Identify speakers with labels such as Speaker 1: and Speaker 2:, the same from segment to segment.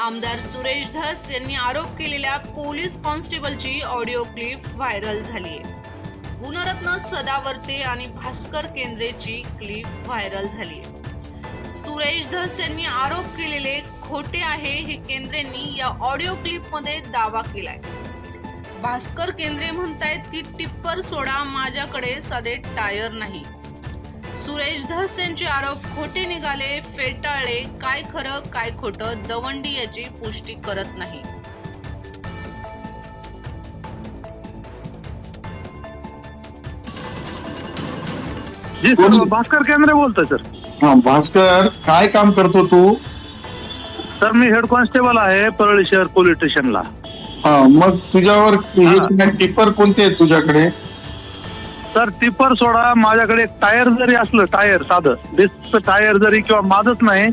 Speaker 1: आमदार सुरेश धस यांनी आरोप केलेल्या पोलीस कॉन्स्टेबलची ऑडिओ क्लिप व्हायरल झाली. आहे गुणरत्न सदावर्ते आणि भास्कर केंद्रेची क्लिप व्हायरल झाली. आहे सुरेश धस यांनी आरोप केलेले खोटे आहे हे केंद्रेंनी या ऑडिओ क्लिपमध्ये दावा केलाय. भास्कर केंद्रे म्हणतायत की टिप्पर सोडा माझ्याकडे साधे टायर नाही. सुरेश धस यांचे आरोप खोटे निघाले फेटाळले काय खरं काय खोटं दवंडी याची पुष्टी करत नाही.
Speaker 2: जी सर भास्कर केंद्रे बोलतोय सर.
Speaker 3: हा भास्कर काय काम करतो तू?
Speaker 2: सर मी हेड कॉन्स्टेबल आहे परळी शहर पोलीस स्टेशनला.
Speaker 3: हा मग तुझ्यावर हे
Speaker 2: हा.
Speaker 3: काय टिप्पर कोणते आहेत तुझ्याकडे?
Speaker 2: सर टिपर सोडा माझ्याकडे टायर जरी असलं टायर साधं डिस्कचं टायर जरी किंवा माझंच नाही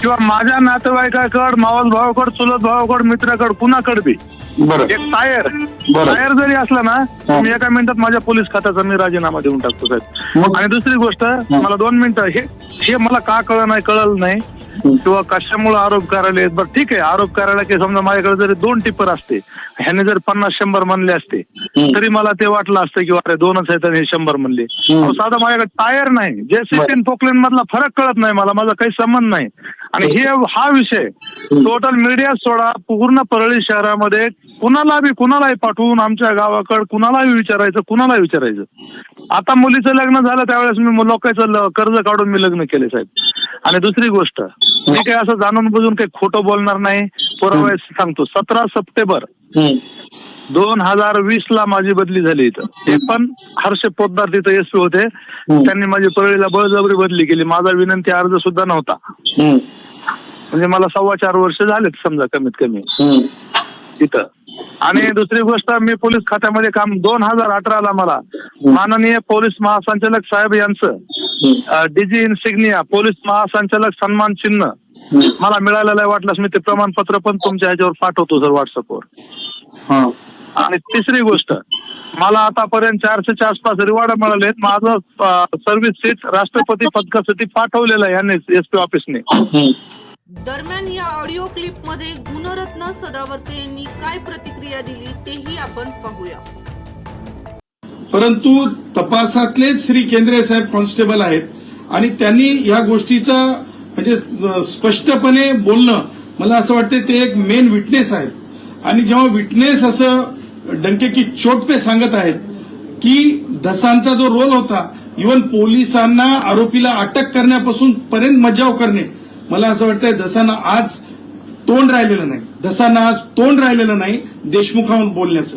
Speaker 2: किंवा माझ्या नातेवाईकाकड मावस भावाकड चुलत भावाकड मित्राकड कुणाकड बी
Speaker 3: बरं
Speaker 2: एक टायर
Speaker 3: बरं.
Speaker 2: टायर जरी असला ना
Speaker 3: हा.
Speaker 2: मी एका मिनिटात माझ्या पोलीस खात्याचा मी राजीनामा देऊन टाकतो साहेब
Speaker 3: मग
Speaker 2: आणि दुसरी गोष्ट मला दोन मिनिटं हे हे मला का कळ नाही कळलं नाही किंवा कशामुळे आरोप करायला आहेत बरं ठीक आहे. आरोप करायला की समजा माझ्याकडे जरी दोन टिपर असते ह्याने जर पन्नास शंभर म्हणले असते. तरी मला ते वाटलं असतं की अरे दोनच आहेत आणि हे शंभर म्हणले साधं माझ्याकडे टायर नाही. जे सिटीन पोकलेन मधला फरक कळत नाही मला माझा काही संबंध नाही. आणि हे हा विषय टोटल मीडिया सोडा पूर्ण परळी शहरामध्ये कुणाला बी कुणालाही पाठवून आमच्या गावाकडे कुणालाही विचारायचं कुणालाही विचारायचं. आता मुलीचं लग्न झालं त्यावेळेस मी लोकांचं कर्ज काढून मी लग्न केले साहेब. आणि दुसरी गोष्ट मी काही असं जाणून बुजून काही खोटं बोलणार नाही पुरावा सांगतो. सतरा सप्टेंबर. दोन हजार वीस ला माझी बदली झाली इथं. ते पण हर्ष पोद्दार तिथं एसपी होते. त्यांनी माझी परळीला बळजबरी बदली केली. माझा विनंती अर्ज सुद्धा नव्हता. म्हणजे मला सव्वा चार वर्ष झालेत समजा कमीत कमी. तिथं आणि दुसरी गोष्ट मी पोलीस खात्यामध्ये काम दोन हजार अठराला मला माननीय पोलीस महासंचालक साहेब यांचं डीजी इन्सिग्निया पोलीस महासंचालक सन्मान चिन्ह. मला मिळालेलं आहे वाटल्यास मी ते प्रमाणपत्र पण तुमच्या ह्याच्यावर पाठवतो सर व्हॉट्सअपवर
Speaker 3: हा.
Speaker 2: आणि तिसरी गोष्ट मला आतापर्यंत चारशेच्या आसपास रिवॉर्ड मिळाले माझं सर्व्हिस सीट राष्ट्रपती पदकासाठी पाठवलेलं आहे यांनी एसपी ऑफिसने.
Speaker 1: दरम्यान या ऑडिओ क्लिपमध्ये गुणरत्न सदावर्ते यांनी काय प्रतिक्रिया दिली तेही आपण पाहूया.
Speaker 4: परंतु तपासातलेच श्री केंद्रे साहेब कॉन्स्टेबल आहेत आणि त्यांनी या गोष्टीचा म्हणजे स्पष्टपणे बोलणं मला असं वाटतं ते एक मेन विटनेस आहेत. आणि जेव्हा विटनेस असं डंके की चोट पे सांगत आहेत की धसांचा जो रोल होता इवन पोलिसांना आरोपीला अटक करण्यापासून पर्यंत मज्जाव करणे मला असं वाटतंय धसांना आज तोंड राहिलेलं नाही. धसांना आज तोंड राहिलेलं नाही देशमुखाहून बोलण्याचं.